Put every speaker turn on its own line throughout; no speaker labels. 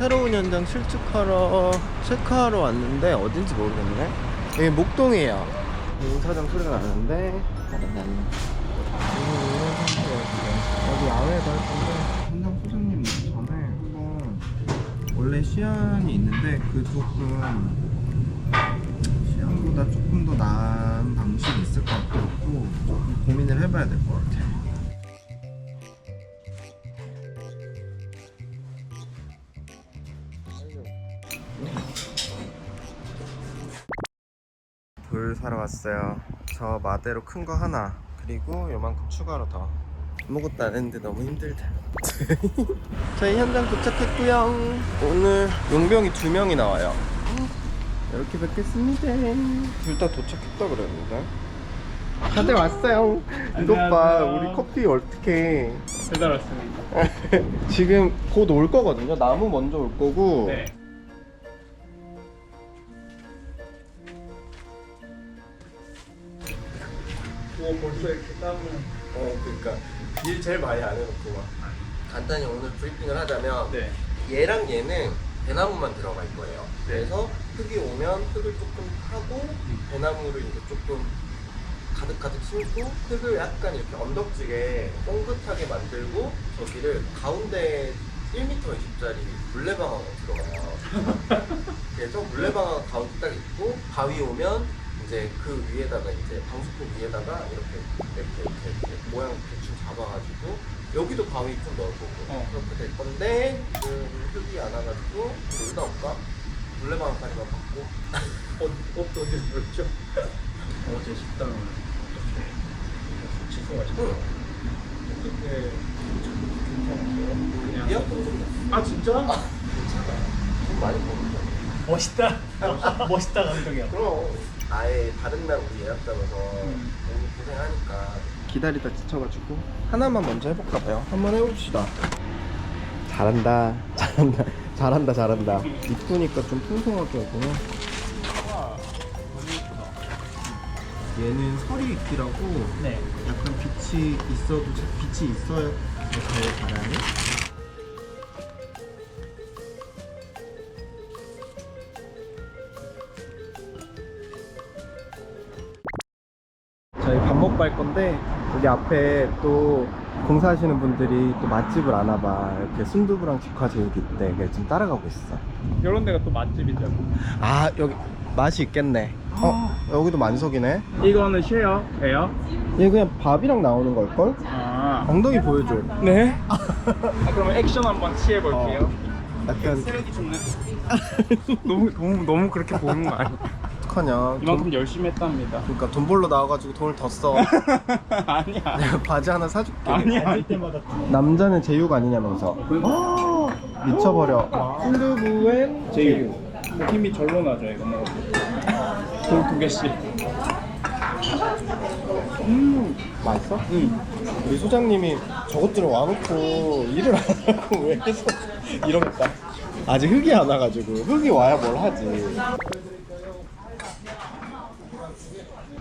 새로운 현장 실측하러 체크하러 왔는데 어딘지 모르겠네. 여기 목동이에요. 인사장 소리가 나는데 여기 야외에도 할 건데 현장 소장님 전에 원래 시안이 있는데 그 조금 시안보다 조금 더 나은 방식이 있을 것 같고 조금 고민을 해봐야 될 것 같아. 돌 사러 왔어요. 저 마대로 큰 거 하나 그리고 요만큼 추가로 더. 아무것도 안 했는데 너무 힘들다. 저희 현장 도착했고요. 오늘 용병이 두 명이 나와요. 이렇게 뵙겠습니다. 둘 다 도착했다 그랬는데. 다들 왔어요. 이것 봐. 우리 커피 어떻게?
배달 왔습니다.
지금 곧 올 거거든요. 나무 먼저 올 거고.
네.
오 벌써 이렇게 땀을 어 그러니까 일 제일 많이 안 해놓고 막 간단히 오늘 브리핑을 하자면
네.
얘랑 얘는 대나무만 들어갈 거예요
네.
그래서 흙이 오면 흙을 조금 파고 대나무를 이제 조금 가득가득 심고 흙을 약간 이렇게 언덕지게 뻥긋하게 만들고 저기를 가운데 1m 20짜리 물레방아가 들어가요 그래서 물레방아가 가운데 딱 있고 바위 오면 이제 그 위에다가 이제 방수포 위에다가 이렇게 이렇게 이렇게, 이렇게 모양 대충 잡아가지고 여기도 바위 좀 넣을 거고
어.
그렇게 될 건데 지금 흙이 안 와가지고 여기다 올까? 물레방아까지만 받고 옷, 옷도 어디서 그랬죠?
어제 식당을 취소하셨어요.
응.
어떻게 괜찮았어요? 그냥
예약도
좀아 진짜?
괜찮아 돈 많이 버는데
멋있다. 멋있다 감독이야.
그럼 아예 다른 날 우리 예약 잡아서
음.
너무 고생하니까. 기다리다 지쳐가지고 하나만 먼저 해볼까 봐요. 한번 해봅시다. 잘한다. 잘한다. 잘한다 잘한다. 이쁘니까 좀 풍성하게 하구나 얘는 서리 이끼라고
네.
약간 빛이 있어도 빛이 있어야 잘 자라니? 저희 밥 먹고 갈 건데 여기 앞에 또 공사하시는 분들이 또 맛집을 아나봐 이렇게 순두부랑 직화제육이 있대 그래서 지금 따라가고 있어
이런 데가 또 맛집이죠.
아 여기 맛이 있겠네 어 여기도 만석이네
이거는 쉐어 예요?
얘 그냥 밥이랑 나오는 걸걸?
아.
엉덩이 보여줘
네. 아 그러면 액션 한번 취해 볼게요.
약간
쓰레기 줍는. 너무 너무 너무 그렇게 보는 거 아니야?
어떡하냐
이만큼 열심히 했답니다.
그러니까 돈 벌러 나와가지고 돈을 더 써.
아니야.
내가 바지 하나 사줄게.
아니야. 할 때마다.
남자는 제육 아니냐면서. 미쳐버려. 순두부엔
제육. 힘이 절로 나죠 이거 먹어. 돌두 개씩.
음, 맛있어?
응.
우리 소장님이 저것들을 와놓고 일을 안 하고 왜 계속 이러겠다. 아직 흙이 안 와가지고 흙이 와야 뭘 하지.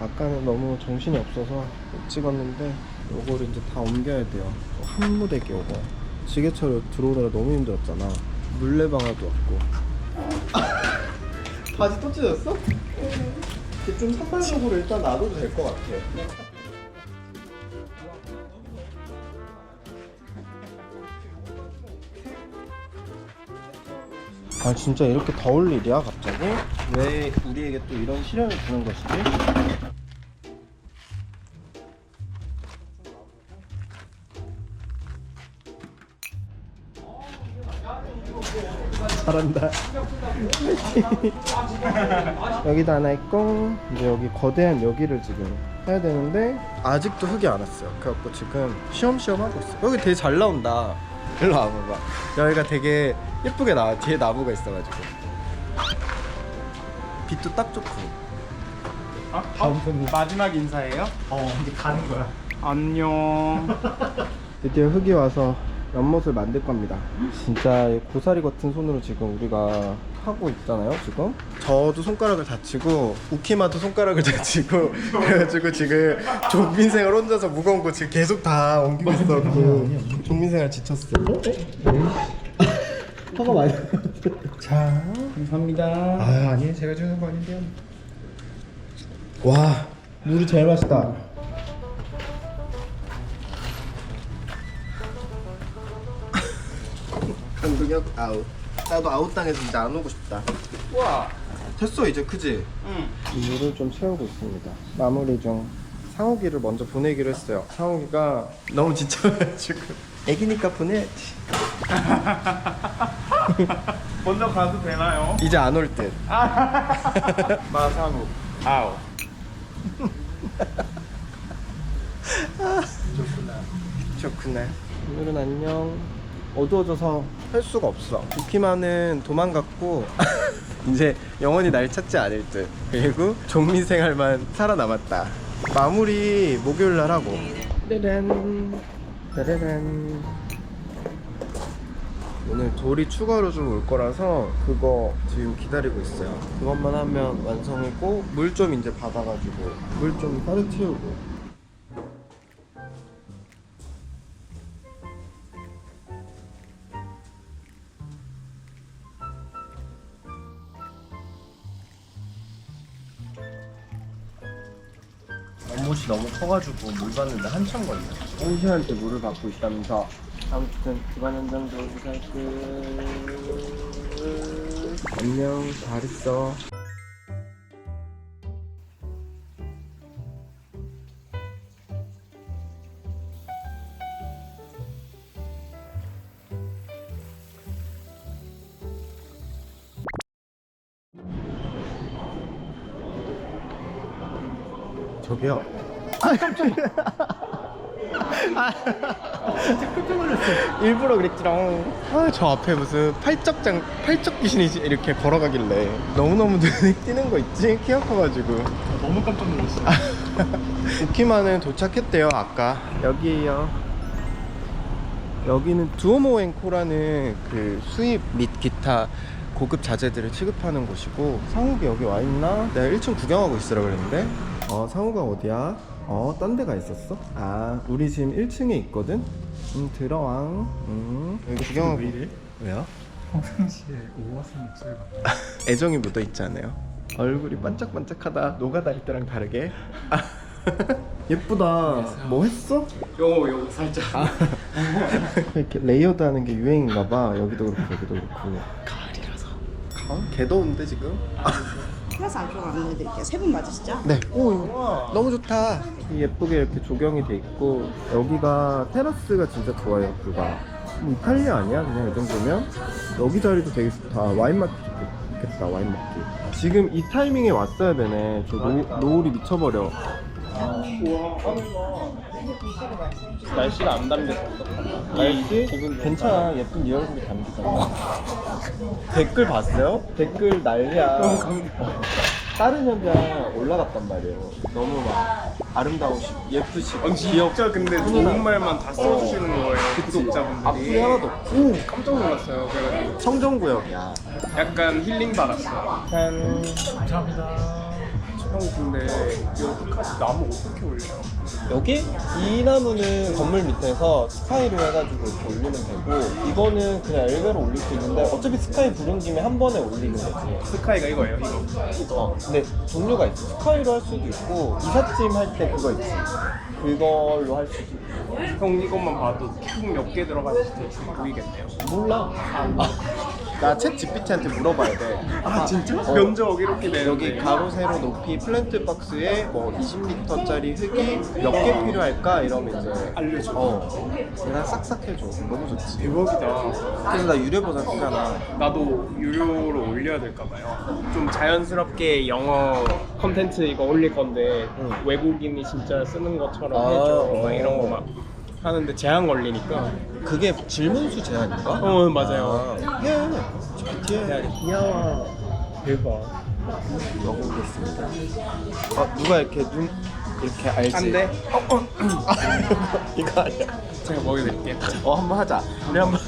아까는 너무 정신이 없어서 못 찍었는데 요거를 이제 다 옮겨야 돼요. 한 무대게 요거. 지게차로 들어오느라 너무 힘들었잖아. 물레방아도 없고. 바지 또 찢었어? 이게 좀 산발적으로 일단 놔둬도 될 것 같아. 아 진짜 이렇게 더울 일이야 갑자기? 왜 우리에게 또 이런 시련을 주는 것이지? 잘한다 여기도 하나 있고 이제 여기 거대한 여기를 지금 해야 되는데 아직도 흙이 안 왔어요 그래갖고 지금 시험시험 하고 있어 여기 되게 잘 나온다 일로 와봐봐 여기가 되게 예쁘게 나와 뒤에 나무가 있어가지고 빛도 딱 좋고
아, 어? 마지막 인사예요? 어, 이제 가는 거야. 안녕.
드디어 흙이 와서 연못을 만들 겁니다. 진짜 이 고사리 같은 손으로 지금 우리가 하고 있잖아요, 지금. 저도 손가락을 다치고, 우키마도 손가락을 다치고, 그래가지고 지금 종민생활 혼자서 무거운 거 지금 계속 다 옮기고 있었고, 종민생활 지쳤어. 화가 많이
자, 감사합니다.
아 아니 제가 주는 거 아닌데요. 와 물이 제일 맛있다.
강동혁 아웃 나도 아웃 당해서 이제 안 오고 싶다
와,
됐어 이제 크지?
응.
이유를 좀 채우고 있습니다. 마무리 중 상욱이를 먼저 보내기로 했어요. 상욱이가 너무 지쳐가지고 애기니까 보내야지.
먼저 가도 되나요?
이제 안 올 듯.
마사무. 아우.
좋구나. 오늘은 안녕. 어두워져서 할 수가 없어. 부키만은 도망갔고 이제 영원히 날 찾지 않을 듯. 그리고 좀비 생활만 살아남았다. 마무리 목요일 날 하고. 짜란. 짜라란. 오늘 돌이 추가로 좀 올 거라서 그거 지금 기다리고 있어요. 그것만 하면 완성이고 물 좀 이제 받아가지고 물 좀 따로 채우고. 연못이 너무 커가지고 물 받는데 한참 걸려. 홍시한테 물을 받고 있다면서. 아무튼 집안 현장도 무사히 끝. 안녕, 잘했어. 저기요. 일부러 그랬지롱. 아, 저 앞에 무슨 팔적장, 팔적 귀신이 이렇게 걸어가길래 너무너무 눈에 띄는 거 있지? 키가 커가지고.
너무 깜짝 놀랐어.
우키만은 도착했대요, 아까. 여기에요. 여기는 두오모 앵코라는 그 수입 및 기타 고급 자재들을 취급하는 곳이고 상욱이 여기 와 있나? 내가 1층 구경하고 있으라 그랬는데 어 상욱아 어디야? 어 딴 데가 있었어? 아 우리 지금 1층에 있거든? 음 들어와 음 여기 구경하고
왜 이래?
왜요?
평상시에 오와슨 목소리가.
애정이 묻어 있잖아요. 얼굴이 반짝반짝하다. 노가다리 때랑 다르게. 예쁘다. 뭐 했어?
요거 요거 살짝.
이렇게 레이어드 하는 게 유행인가 봐. 여기도 그렇고 여기도 그렇고. 가을이라서. 가을? 개 더운데 지금?
플러스 안쪽으로 안내드릴게요. 세 분 맞으시죠?
네. 오 이거 너무 좋다. 예쁘게 이렇게 조경이 돼 있고 여기가 테라스가 진짜 좋아요. 뭐 이탈리아 아니야? 그냥 이 정도면 여기 자리도 되게 좋다. 와인 마켓 좋겠다. 와인 마켓. 지금 이 타이밍에 왔어야 되네. 저 노, 노을이 미쳐버려.
날씨가 안 담겼어.
날씨? 괜찮아. 예쁜 네 얼굴이 담기잖아. 댓글 봤어요? 댓글 난리야. 다른 현장 올라갔단 말이에요. 너무 막 아름다우시고 예쁘시고 귀엽고
진짜 근데 좋은 말만 다 써주시는 거예요. 구독자분들이.
앞뒤 하나도 없고
오, 깜짝 놀랐어요. 그래가지고
청정구역이야.
약간 힐링 받았어요.
짠.
감사합니다. 형 근데 여기까지 나무 어떻게 올려요?
여기 이 나무는 건물 밑에서 스카이로 해가지고 이렇게 올리면 되고 이거는 그냥 엘베로 올릴 수 있는데 어차피 스카이 부른 김에 한 번에 올리는 거지.
스카이가 이거예요, 이거.
어, 근데 종류가 있어. 스카이로 할 수도 있고 이삿짐 할 때 그거 있지. 그걸로 할 수도 있고.
형 이것만 봐도 총몇개 들어갈지 대충 보이겠네요.
몰라. 나챗 GPT한테 물어봐야 돼.
아 진짜?
어.
면적 이렇게 되는데
여기 가로 세로 높이 플랜트 박스에 뭐 20리터짜리 흙이 몇 개 필요할까 이러면 이제
알려줘.
어. 내가 싹싹 해줘. 너무 좋지.
대박이다.
그래서 나 유료 버전 쓰잖아.
나도 유료로 올려야 될까 봐요. 좀 자연스럽게 영어 컨텐츠 이거 올릴 건데
응.
외국인이 진짜 쓰는 것처럼
아,
해줘. 막
어.
이런 거 막 하는데 제한 걸리니까.
그게 질문수 제한인가?
어 맞아요.
아, 해. GPT 해.
귀여워. 대박.
먹어보겠습니다. 아 누가 이렇게 눈 이렇게 알지?
안 돼? 어, 어.
이거 아니야.
제가 먹여드릴게요.
어 한 번 하자. 우리 한번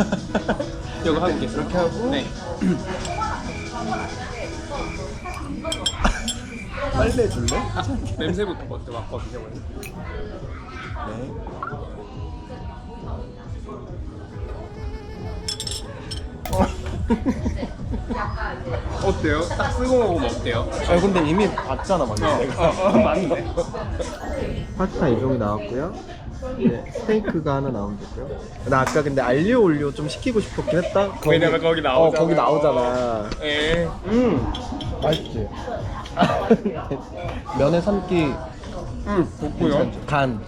이거 하고 계세요.
이렇게 하고
네.
빨리 해줄래?
냄새부터 먼저 맡거든요. 먼저.
네. 어.
어때요? 딱 쓰고 먹으면 어때요?
아 근데 이미 봤잖아 방금
어, 어, 어, 맞네.
파스타 이 종이 나왔고요. 네, 스테이크가 하나 나오면 되고요. 나 아까 근데 알리오 올리오 좀 시키고 싶었긴 했다. 거기-
왜냐면 거기
어,
나오잖아.
거기 나오잖아.
예.
음, 맛있지. 면에 삼기
음, 좋고요.
간,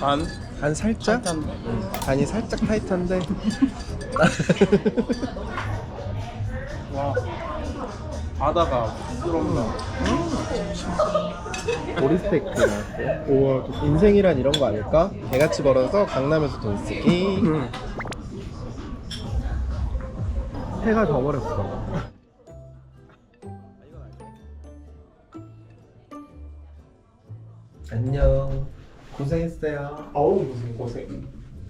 간.
간 살짝.
짠.
음, 간이 살짝 타이트한데.
와. 바다가 부드럽다.
오리 스테이크 나왔어요. 우와, 인생이란 이런 거 아닐까? 개같이 벌어서 강남에서 돈 쓰기.
음.
해가 져버렸어. 안녕. 고생했어요.
어우 무슨 고생.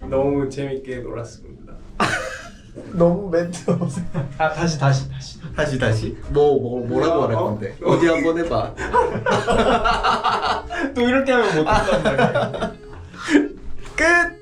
너무 재밌게 놀았습니다.
너무 멘트 없어.
아 다시 다시 다시.
다시 다시. 뭐, 뭐 뭐라고 말할
어?
건데? 어디 한번 해봐.
또 이렇게 하면 못 한단 말이야.
끝.